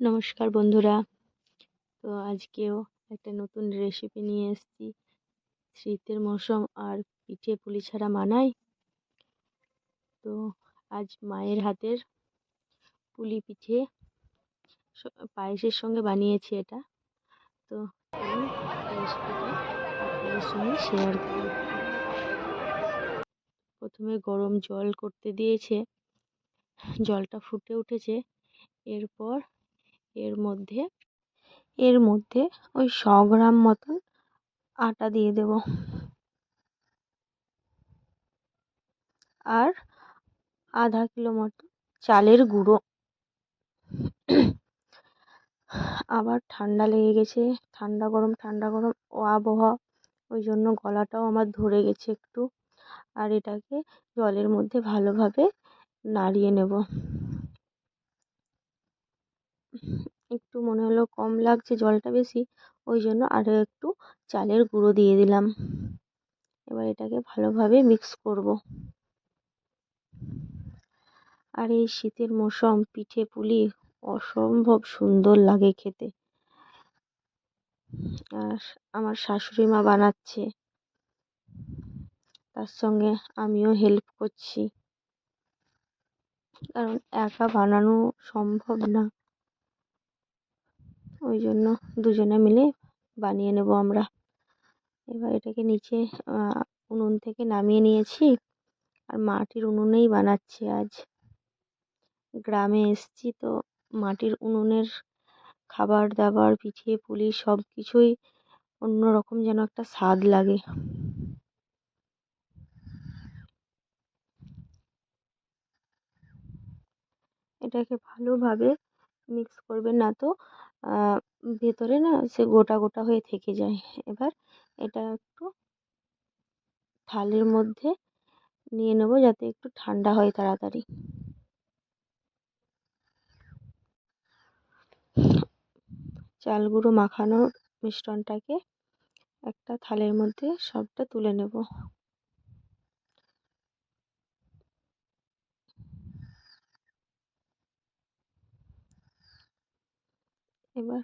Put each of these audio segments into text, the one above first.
নমস্কার বন্ধুরা। তো আজকেও একটা নতুন রেসিপি নিয়ে এসেছি। শীতের মৌসুম আর পিঠে পুলি ছাড়া মানায়। তো আজ মায়ের হাতের পুলি পিঠে পায়েসের সঙ্গে বানিয়েছি এটা। তো সঙ্গে শেয়ার করি। প্রথমে গরম জল করতে দিয়েছে। জলটা ফুটে উঠেছে। এরপর এর মধ্যে এর মধ্যে ওই শ গ্রাম মতন আটা দিয়ে দেব। আর আধা কিলো মতো চালের গুঁড়ো। আবার ঠান্ডা লেগে গেছে, ঠান্ডা গরম ঠান্ডা গরম ও আবহাওয়া, ওই জন্য গলাটাও আমার ধরে গেছে একটু। আর এটাকে জলের মধ্যে ভালোভাবে নাড়িয়ে নেব। একটু মনে হলো কম লাগছে জলটা বেশি, ওই জন্য আরও একটু চালের গুঁড়ো দিয়ে দিলাম। এবার এটাকে ভালোভাবে মিক্স করব। আর এই শীতের মৌসুম, পিঠে পুলি অসম্ভব সুন্দর লাগে খেতে। আর আমার শাশুড়ি মা বানাচ্ছে, তার সঙ্গে আমিও হেল্প করছি। কারণ একা বানানো সম্ভব না। ওই জন্য দুজনে মিলে বানিয়ে নেব আমরা। এবার এটাকে নিচে উনুন থেকে নামিয়ে নিয়েছি। আর মাটির উনুনেই বানাচ্ছি আজ। গ্রামে এসছি তো মাটির উনুনের খাবার দাবার, পিঠে পুলি সব কিছুই অন্য রকম যেন একটা স্বাদ লাগে। এটাকে ভালোভাবে মিক্স করবেন না তো। ভেতরে না সে গোটা গোটা হয়ে থেকে যায়। এবার এটা একটু থালের মধ্যে নিয়ে নেব যাতে একটু ঠান্ডা হয় তাড়াতাড়ি। চাল গুঁড়ো মাখানোর মিশ্রণটাকে একটা থালের মধ্যে সবটা তুলে নেব। এবার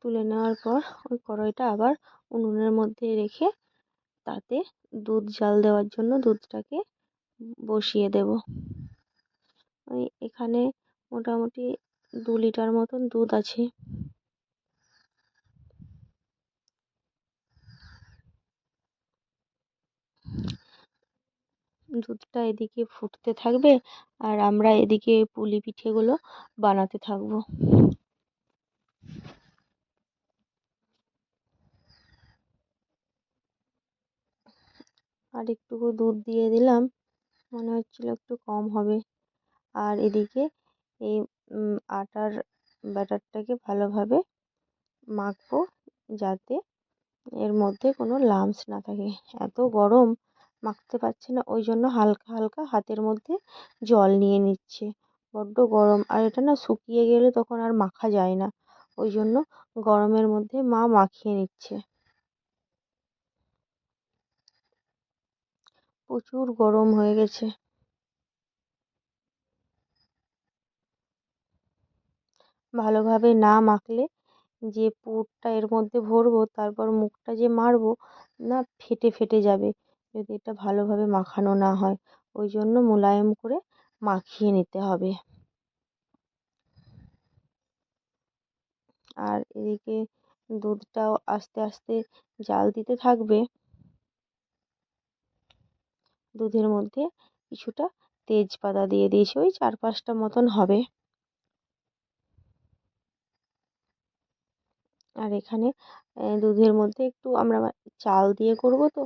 তুলে নেওয়ার পর ওই কড়াইটা আবার উনুনের মধ্যে রেখে তাতে দুধ জাল দেওয়ার জন্য দুধটাকে বসিয়ে দেব। ওই এখানে মোটামুটি দু লিটার মতন দুধ আছে। দুধটা এদিকে ফুটতে থাকবে আর আমরা এদিকে পুলি পিঠেগুলো বানাতে থাকব। আর একটুকু দুধ দিয়ে দিলাম, মনে হচ্ছিল একটু কম হবে। আর এদিকে এই আটার ব্যাটারটাকে ভালোভাবে মাখবো যাতে এর মধ্যে কোনো লামস না থাকে। এত গরম মাখতে পারছে না। ওই জন্য হালকা হালকা হাতের মধ্যে জল নিয়ে নিচ্ছে। বড্ড গরম। আর এটা না শুকিয়ে গেলে তখন আর মাখা যায় না। ওই জন্য গরমের মধ্যে মা মাখিয়ে নিচ্ছে। প্রচুর গরম হয়ে গেছে। ভালোভাবে না মাখলে যে পুরটা এর মধ্যে ভরবো, তারপর মুখটা যে মারবো, না ফেটে ফেটে যাবে। যদি এটা ভালোভাবে মাখানো না হয় ওই জন্য মোলায়েম করে মাখিয়ে নিতে হবে। আর এদিকে দুধটাও আস্তে আস্তে জাল দিতে থাকবে। দুধের মধ্যে কিছুটা তেজপাতা দিয়ে দিয়েছি, ওই চার পাঁচটা মতন হবে। আর এখানে দুধের মধ্যে একটু আমরা চাল দিয়ে করব তো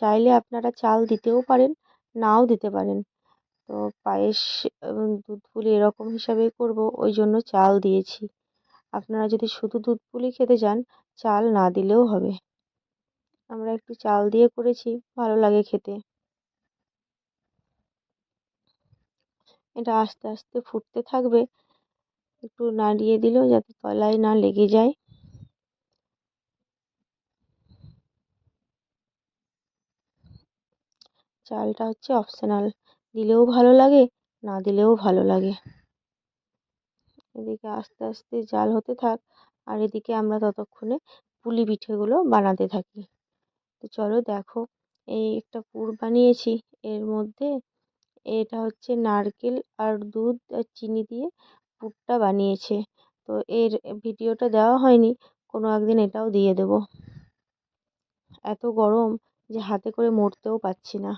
চাইলে আপনারা চাল দিতেও পারেন, নাও দিতে পারেন। তো পায়েস দুধ পুলি এরকম হিসাবেই করব, ওই জন্য চাল দিয়েছি। আপনারা যদি শুধু দুধ পুলি খেতে চান, চাল না দিলেও হবে। আমরা একটু চাল দিয়ে করেছি, ভালো লাগে খেতে। এটা আস্তে আস্তে ফুটতে থাকবে, একটু নাড়িয়ে দিলেও যাতে তলায় না লেগে যায়। চালটা হচ্ছে অপশনাল দিলেও ভালো লাগে, না দিলেও ভালো লাগে। এদিকে আস্তে আস্তে জাল হতে থাক, আর এদিকে আমরা ততক্ষণে পুলি পিঠেগুলো বানাতে থাকি। তো চলো দেখো, এই একটা পুর বানিয়েছি, এর মধ্যে এটা হচ্ছে নারকেল আর দুধ আর চিনি দিয়ে পুরটা বানিয়েছে। তো এর ভিডিওটা দেওয়া হয়নি, কোনো একদিন এটাও দিয়ে দেবো। এত গরম যে হাতে করে মরতেও পারছি না।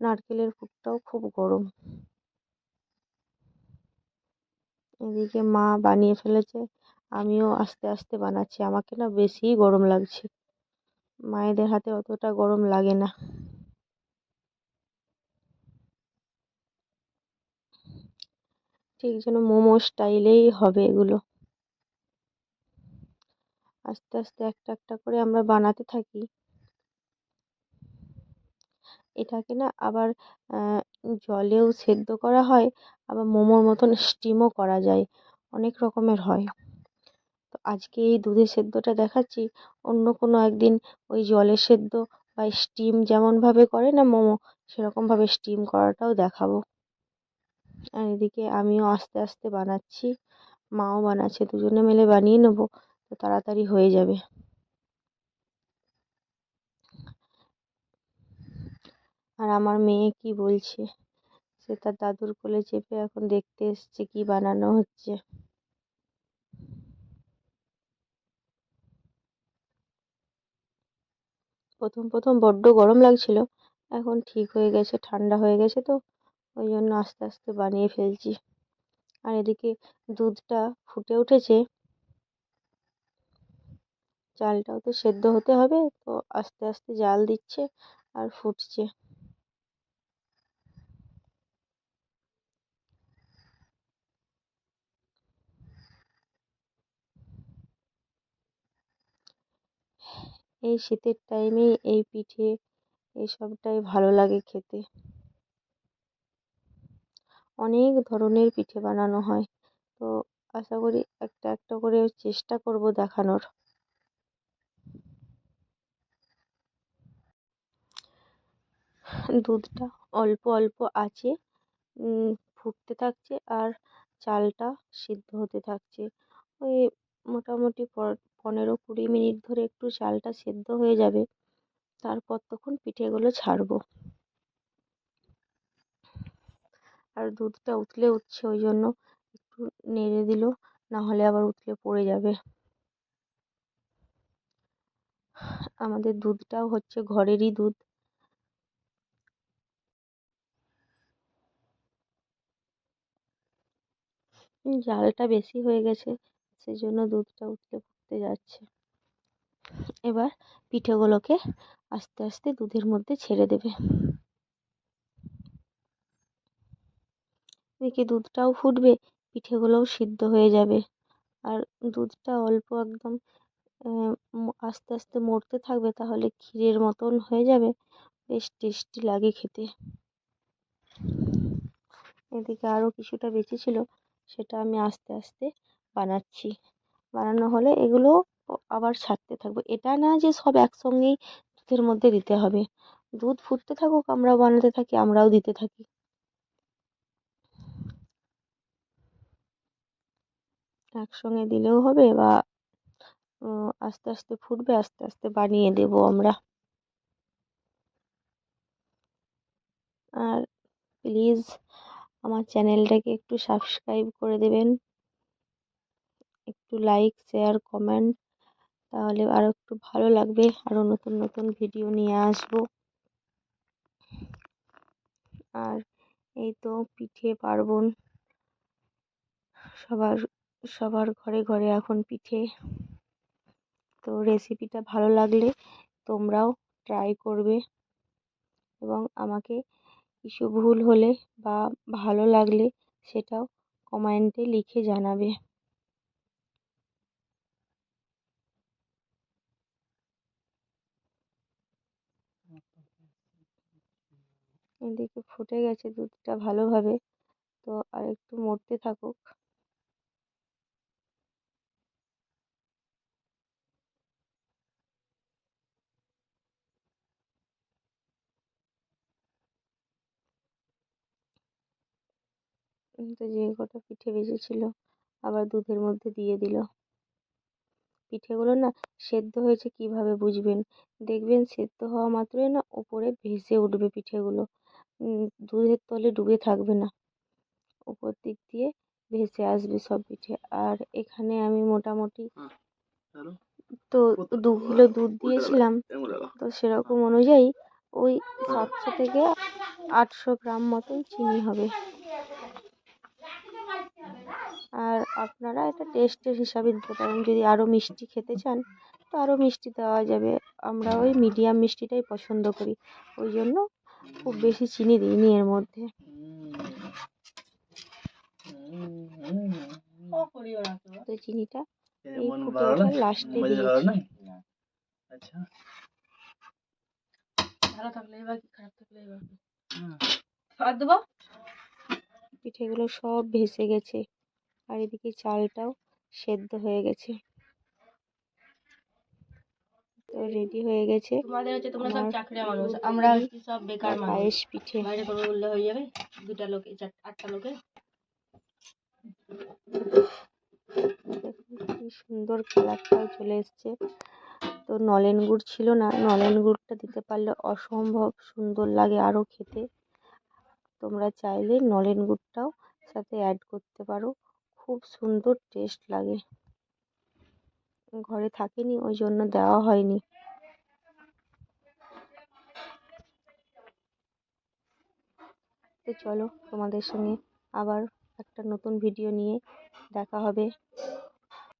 নারকেলের পুরটাও খুব গরম। এদিকে মা বানিয়ে ফেলেছে, আমিও আস্তে আস্তে বানাচ্ছি। আমাকে না বেশিই গরম লাগছে। মায়েদের হাতে অতটা গরম লাগে না। ঠিক যেন মোমো স্টাইলেই হবে এগুলো। আস্তে আস্তে একটা একটা করে আমরা বানাতে থাকি। এটাকে না আবার জলেও সেদ্ধ করা হয়, আবার মোমোর মতন স্টিমও করা যায়, অনেক রকমের হয়। তো আজকে এই দুধের সেদ্ধটা দেখাচ্ছি, অন্য কোনো একদিন ওই জলে সেদ্ধ বা স্টিম যেমনভাবে করে না মোমো সেরকমভাবে স্টিম করাটাও দেখাবো। আর এদিকে আমিও আস্তে আস্তে বানাচ্ছি, মাও বানাচ্ছে, দুজনে মিলে বানিয়ে নেব, তো তাড়াতাড়ি হয়ে যাবে। আর আমার মেয়ে কি বলছে? সে তার দাদুর কোলে চেপে এখন দেখতে এসছে কি বানানো হচ্ছে। প্রথম প্রথম বড্ড গরম লাগছিল, এখন ঠিক হয়ে গেছে, ঠান্ডা হয়ে গেছে তো, ওই জন্য আস্তে আস্তে বানিয়ে ফেলছি। আর এদিকে দুধটা ফুটে উঠেছে। চালটাও তো সেদ্ধ হতে হবে তো, আস্তে আস্তে জাল দিচ্ছে আর ফুটছে। এই শীতের টাইমেই এই পিঠে এইসবটাই ভালো লাগে খেতে। অনেক ধরনের পিঠে বানানো হয়। তো আশা করি একটা একটা করে চেষ্টা করব দেখানোর। দুধটা অল্প অল্প আছে ফুটতে থাকছে আর চালটা সিদ্ধ হতে থাকছে। ওই মোটামুটি পনেরো কুড়ি মিনিট ধরে একটু চালটা সেদ্ধ হয়ে যাবে। তারপর তখন পিঠেগুলো ছাড়বো। আর দুধটা উতলে উঠছে ওই জন্য একটু নেড়ে দিল নাহলে আবার উতলে পড়ে যাবে। আমাদের দুধটাও হচ্ছে ঘরেরই দুধ। জালটা বেশি হয়ে গেছে সেই জন্য দুধটা উতলে ফুটতে যাচ্ছে। এবার পিঠেগুলোকে আস্তে আস্তে দুধের মধ্যে ছেড়ে দেবে। এদিকে দুধটাও ফুটবে, পিঠেগুলোও সিদ্ধ হয়ে যাবে। আর দুধটা অল্প একদম আস্তে আস্তে মরতে থাকবে তাহলে ক্ষীরের মতন হয়ে যাবে। বেশ টেস্টি লাগে খেতে। এদিকে আরও কিছুটা বেঁচে ছিল, সেটা আমি আস্তে আস্তে বানাচ্ছি। বানানো হলে এগুলো আবার ছাড়তে থাকব। এটা না যে সব একসঙ্গেই দুধের মধ্যে দিতে হবে। দুধ ফুটতে থাকুক, আমরাও বানাতে থাকি, আমরাও দিতে থাকি। একসঙ্গে দিলেও হবে বা আস্তে আস্তে ফুটবে, আস্তে আস্তে বানিয়ে দেবো আমরা। আর প্লিজ আমার চ্যানেলটাকে একটু সাবস্ক্রাইব করে দেবেন। একটু লাইক শেয়ার কমেন্ট তাহলে আরও একটু ভালো লাগবে। আরও নতুন নতুন ভিডিও নিয়ে আসব। আর এই তো পিঠে পার্বণ। সবার সবার ঘরে ঘরে এখন পিঠে। তো রেসিপিটা ভালো লাগলে তোমরাও ট্রাই করবে। এবং আমাকে কিছু ভুল হলে বা ভালো লাগলে সেটাও কমেন্টে লিখে জানাবে। এদিকে ফুটে গেছে দুধটা ভালোভাবে। তো আর একটু মরতে থাকুক। তো যে কটা পিঠে বেজেছিল আবার দুধের মধ্যে দিয়ে দিল। পিঠেগুলো না সেদ্ধ হয়েছে কীভাবে বুঝবেন? দেখবেন সেদ্ধ হওয়া মাত্রই না ওপরে ভেসে উঠবে পিঠেগুলো। দুধের তলে ডুবে থাকবে না। ওপর দিক দিয়ে ভেসে আসবে সব পিঠে। আর এখানে আমি মোটামুটি তো দু কিলো দুধ দিয়েছিলাম। তো সেরকম অনুযায়ী ওই সাতশো থেকে আটশো গ্রাম মতন চিনি হবে। আর আপনারা এটা টেস্টের হিসাবে দিতে পারেন যদি আরও মিষ্টি খেতে চান তো আরও মিষ্টি দেওয়া যাবে। আমরা ওই মিডিয়াম মিষ্টিটাই পছন্দ করি। ওই জন্য খুব বেশি চিনি দিইনি এর মধ্যে। তো চিনিটা এই ফুটে লাস্টে দিয়েছি। আচ্ছা। ভালো থাকলে এবার কি? খারাপ থাকলে এবার আর দেবো? পিঠেগুলো সব ভেসে গেছে। আর এদিকে চালটাও সেদ্ধ হয়ে গেছে। তো রেডি হয়ে গেছে। তোমাদের হচ্ছে তোমরা সব চাকরিয়া মানুষ। আমরা সব বেকার মানুষ। পায়েস পিঠে। বাইরে করে উঠলে হয়ে যাবে? দুটা লোকে আটটা লোকে কি সুন্দর কালারটাও চলে এসছে। তো নলেন গুড় ছিল না নলেন গুড়টা দিতে পারলে অসম্ভব সুন্দর লাগে আরও খেতে। তোমরা চাইলে নলেন গুড়টাও সাথে অ্যাড করতে পারো। খুব সুন্দর টেস্ট লাগে। ঘরে থাকেনি, ওই জন্য দেওয়া হয়নি। তো চলো তোমাদের সঙ্গে আবার একটা নতুন ভিডিও নিয়ে দেখা হবে।